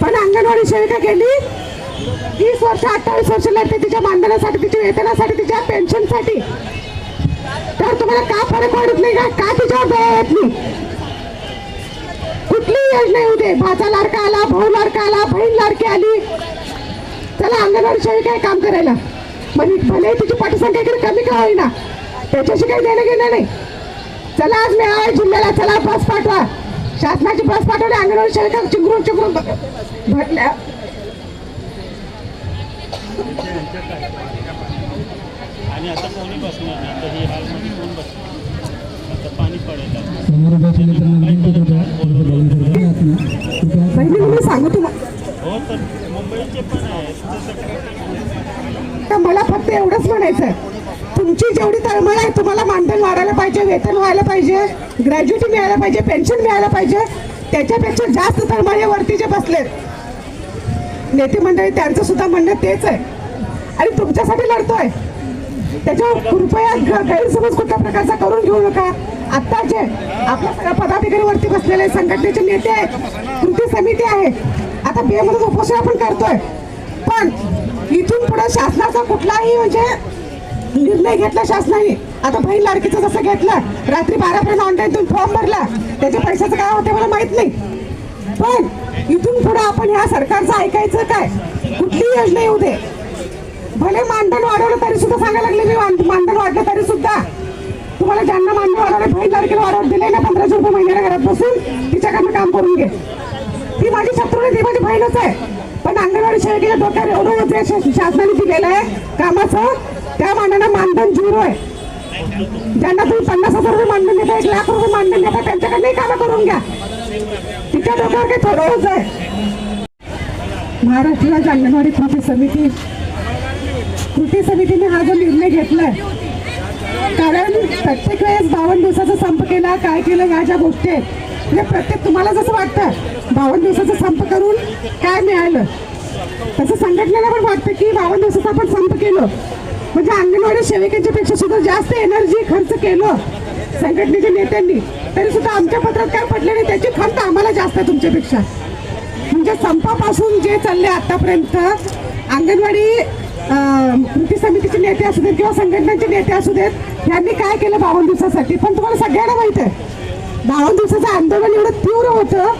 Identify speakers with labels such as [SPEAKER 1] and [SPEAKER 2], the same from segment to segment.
[SPEAKER 1] पण अंगणवाडी सेविका गेली तीस वर्ष अठ्ठावीस वर्ष लढते तिच्या मानधनासाठी तिच्या वेतनासाठी तिच्या पेन्शनसाठी. तर तुम्हाला का फरक पडत नाही का? का तिच्यावर दया येत नाही? कुठलीही योजना येऊ दे? भाचा लाडका आला भाऊ लाडका आला बहीण लाडकी आली. चला अंगणवाडी सेविका आहे काम करायला. म्हणजे भले तिची पटसंख्या इकडे कमी का होईना त्याच्याशी काही देणं घेणं नाही. चला आज मी आहे जिल्ह्याला. चला बस पाठवा. शासनाची बस पाठवली अंगणवाडी सेविका चिंगरून चिंगरून भटल्या.
[SPEAKER 2] आणि आता कोणी बसणार आता ही हॉलमध्ये कोण बसणार? आता पाणी पडेल.
[SPEAKER 1] सांगू तुम्हाला
[SPEAKER 2] हो तर मुंबईचे पण
[SPEAKER 1] मला फक्त एवढंच म्हणायचं तळमळ आहे तुम्हाला मानधन वाढायला पाहिजे वेतन व्हायला पाहिजे ग्रॅज्युटी मिळायला पाहिजे पेन्शन मिळायला पाहिजे. त्याच्यापेक्षा जास्त तळमळ हे वरती जे बसलेत नेते मंडळी त्यांचं सुद्धा म्हणणं तेच आहे. आणि तुमच्यासाठी लढतोय. त्याच्यावर कृपया गैरसमज कुठल्या प्रकारचा करून घेऊ नका. आता जे आपल्या सगळ्या पदाधिकारी वरती बसलेले संघटनेचे नेते आहेत कृती समिती आहे. आता बियामधून उपोषण आपण करतोय. पण इथून पुढे शासनाचा कुठलाही म्हणजे निर्णय घेतला शासनाने. आता बहीण लाडकीचं जसं घेतलं रात्री बारापर्यंत ऑनलाईन फॉर्म भरला. त्याच्या पैशाचं काय होते मला माहीत नाही. पण इथून पुढे आपण ह्या सरकारचं ऐकायचं काय? कुठली योजना येऊ दे. भले मानधन वाढवलं तरी सुद्धा सांगायला लागले मी मान- मानधन वाढलं तरी सुद्धा तुम्हाला ज्यांना मानधन वाढवलं बहीण तारखेला वाढवून दिले ना पंधराशे रुपये महिन्याला घरात बसून तिच्याकडनं काम करून घे. ती माझी शत्रू नाही ती माझी बहीणच आहे. पण अंगणवाडी सेविकेच्या डोक्यावर एवढं शासनाने दिलेलं आहे. कामाचं त्या मानानं मानधन झिरो आहे. ज्यांना तुम्ही पन्नास हजार रुपये मानधन देता एक लाख रुपये मानधन देता त्यांच्याकडनंही कामं करून घ्या. तिच्या डोक्यावर काही थोडं होत आहे. महाराष्ट्र राज्य अंगणवाडी कृती समिती कृती समितीने हा जो निर्णय घेतलाय कारण प्रत्येक वेळेस बावन्न दिवसाचा संप केला काय केलं या ज्या गोष्टी आहेत म्हणजे प्रत्येक तुम्हाला जसं वाटतं बावन्न दिवसाचा संप करून काय मिळालं. तसं संघटनेला पण वाटतं की बावन्न दिवसाचा आपण संप केलं. म्हणजे अंगणवाडी सेविकेच्या पेक्षा सुद्धा जास्त एनर्जी खर्च केलं संघटनेच्या नेत्यांनी. तरी सुद्धा आमच्या पत्रात काय पडले नाही त्याची खंत आम्हाला जास्त आहे तुमच्यापेक्षा. म्हणजे संपापासून जे चालले आतापर्यंत अंगणवाडी कृती समितीचे नेते असू देत किंवा संघटनांचे नेते असू देत यांनी काय केलं बावन्न दिवसासाठी? पण तुम्हाला सगळ्यांना माहीत आहे बावन्न दिवसाचं आंदोलन एवढं तीव्र होतं.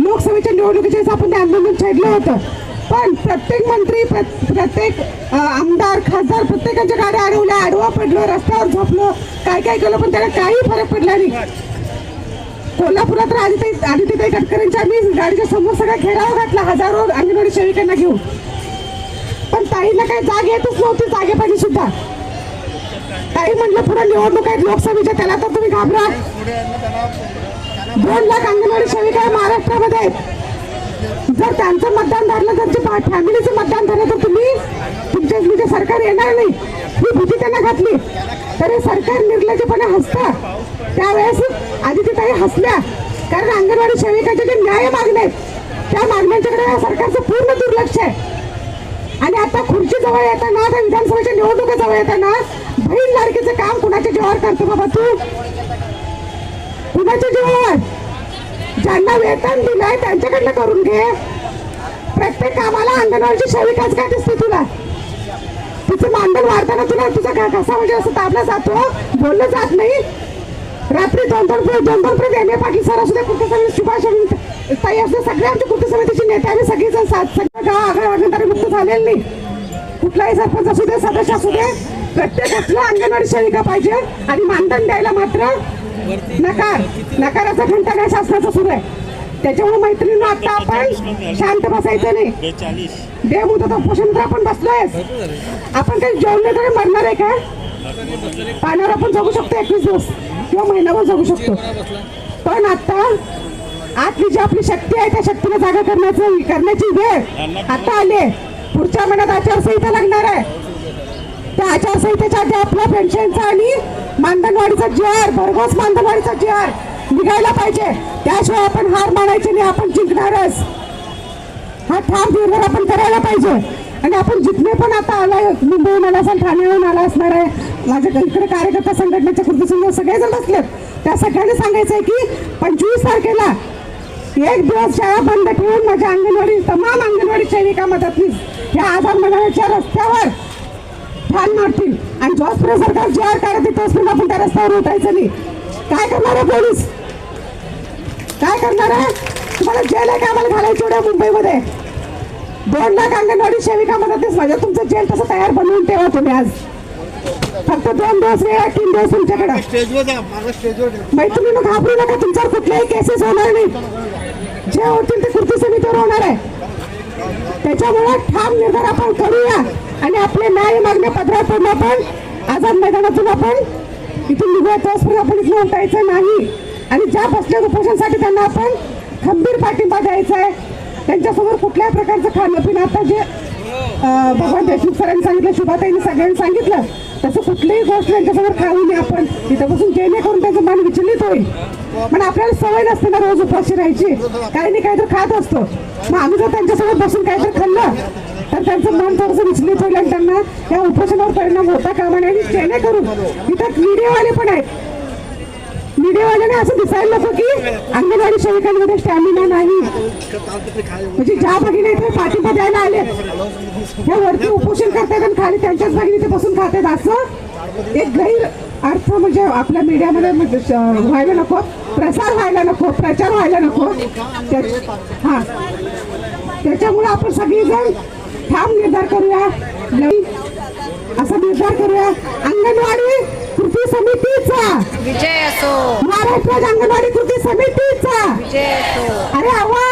[SPEAKER 1] लोकसभेच्या निवडणुकीच्या आपण ते आंदोलन छेडलं होतं. पण प्रत्येक मंत्री प्र- प्रत्येक आमदार खासदार प्रत्येकाच्या गाड्या अडवल्या. आडवा पडलो रस्त्यावर झोपलो. काय काय केलं पण त्याला काही फरक पडला नाही. कोल्हापुरात तर आदिती आदित्यताई गडकरींच्या मी गाडीच्या समोर सगळा घेराव घातला. हजारो अंगणवाडी सेविकांना घेऊन. पण ताईला काही जाग येतच नव्हती जागेपाठी सुद्धा. ताई म्हटलं पुढे निवडणूक आहेत लोकसभेच्या त्याला तर तुम्ही घाबरा. दोन लाख अंगणवाडी सेविका महाराष्ट्रामध्ये आहेत. जर त्यांचं मतदान धरलं त्यांच्या फॅमिलीचं मतदान झालं तर तुम्ही तुमच्या म्हणजे सरकार येणार नाही. ही भीती त्यांना घातली. तरी सरकार निर्लज्जपणे हसतं. त्यावेळेस आदित्यताई हसल्या. कारण अंगणवाडी सेविकाचे जे न्याय मागणे आहेत, त्या मागण्यांच्याकडे या सरकारचं पूर्ण दुर्लक्ष आहे. आणि आता खुर्ची जवळ येताना आता विधानसभेच्या निवडणुका जवळ येताना बहीण लाडकीचं काम कुणाच्या जीवावर करतो बाबा तू? कुणाच्या जीवावर? ज्यांना वेतन दिलंय त्यांच्याकडनं करून घे. प्रत्येक कामाला अंगणवाडीची सेविकाच काय दिसते तुला. तिचं मानधन वाढताना तुला तुझा का कसा म्हणजे असं ताबला जातो? बोललं जात नाही. रात्री दोन दोन रुपये दोन दोन रुपये देणे पाटील सर असू दे कृती समिती सुभाष ताई असू सगळे आमच्या कृती समितीचे नेते आम्ही सगळेजण सात सगळं गाव आगळ्या वाटण्यात मुक्त झालेलं नाही. कुठलाही सरपंच असू दे सदस्य असू दे प्रत्येकातलं अंगणवाडी सेविका पाहिजे आणि मानधन द्यायला मात्र नकार. नकाराचा घंटा काय शासनाचा सुरू आहे. त्याच्यामुळे मैत्रिणी आता आपण शांत बसायचं नाही. देव मुदत उपोषण तर आपण बसलोय आपण काही जेवले तरी मरणार आहे का? पाण्यावर आपण जगू शकतो एकवीस दिवस किंवा महिनाभर जगू शकतो. पण आता आतली जी आपली शक्ती आहे त्या शक्तीला जागा करण्याचं करण्याची वेळ आता आली आहे. पुढच्या महिन्यात आचारसंहिता लागणार आहे. त्या आचारसंहितेच्या आधी आपल्या पेन्शनचा आणि मानधनवाडीचा जी आर भरघोस मानधनवाडीचा जी आर निघायला पाहिजे. त्याशिवाय आपण हार मानायची नाही आपण जिंकणारच. हा ठाम निर्भर आपण करायला पाहिजे. आणि आपण जिथले पण आता आलाय मुंबईहून आला असाल ठाणेहून आला असणार आहे. माझ्या इकडे कार्यकर्ता संघटनेच्या कृती संघ सगळेजण बसलेत. त्या सगळ्यांनी सांगायचं आहे की पंचवीस तारखेला एक दिवस शाळा बंद ठेवून माझ्या अंगणवाडी तमाम अंगणवाडी सेविका मदतनीस या आजार मनाच्या रस्त्यावर ठाण मारतील. आणि जोसपर्यंत सरकार जे आर काढत तोचपर्यंत आपण त्या रस्त्यावर उठायचं नाही. काय करणार आहे पोलीस? काय करणार आहे? तुम्हाला जेल आहे का आम्हाला घालायची एवढ्या मुंबईमध्ये? दोन लाख अंगणवाडी सेविका मदतनीस माझ्या तुमचं जेल तसं तयार बनवून ठेवा तुम्ही आज. फक्त दोन दिवस वेळ तीन दिवस तुमच्याकडे.
[SPEAKER 3] स्टेजवर ठेव.
[SPEAKER 1] मैत्रिणीनं घाबरू नका तुमच्यावर कुठल्याही केसेस होणार नाही. जे होतील ते कृती समितीवर होणार आहे. त्याच्यामुळे ठाम निर्धार आपण करूया आणि आपले काही मागण्या पदरात पडून आपण आझाद मैदानातून आपण इथून निघूया. तोचपर्यंत आपण इथून उठायचं नाही. आणि ज्या बसल्या उपोषणासाठी त्यांना आपण खंबीर पाठिंबा द्यायचा आहे. त्यांच्यासमोर कुठल्याही प्रकारचं खाणं पिणं आता जे भगवान देशमुख सरांनी सांगितलं शुभाताईने सगळ्यांनी सांगितलं तसं कुठलीही गोष्ट त्यांच्यासमोर खाऊ नये आपण. तिथं बसून जेणेकरून त्यांचं मन विचलित होईल. पण आपल्याला सवय नसते ना रोज उपाशी राहायची. काही नाही काहीतरी खात असतो. मग आम्ही जर त्यांच्यासोबत बसून काहीतरी खाल्लं तर त्यांचं मन थोडंसं विचलित होईल आणि त्यांना या उपोषणावर परिणाम होता कामा नये. आणि जेणेकरून इथं मीडियावाले पण आहेत. मीडियावाल्याने असं दिसायला नको की अंगणवाडी सेविकांमध्ये स्टॅमिना नाही. म्हणजे ज्या भगिनी इथे पाठिंबा द्यायला आले त्या वरती उपोषण करतात आणि खाली त्यांच्याच भगिनी ते बसून खातात असं एक गैर अर्थ म्हणजे आपल्या मीडियामध्ये म्हणजे व्हायला नको प्रसार व्हायला नको प्रचार व्हायला नको. हा. त्याच्यामुळे आपण सगळीजण ठाम निर्धार करूया. असा निर्धार करूया. अंगणवाडी कृती समितीचा.
[SPEAKER 4] विजय असो.
[SPEAKER 1] महाराष्ट्र अंगणवाडी कृती समितीचा.
[SPEAKER 4] विजय असो.
[SPEAKER 1] अरे आवाज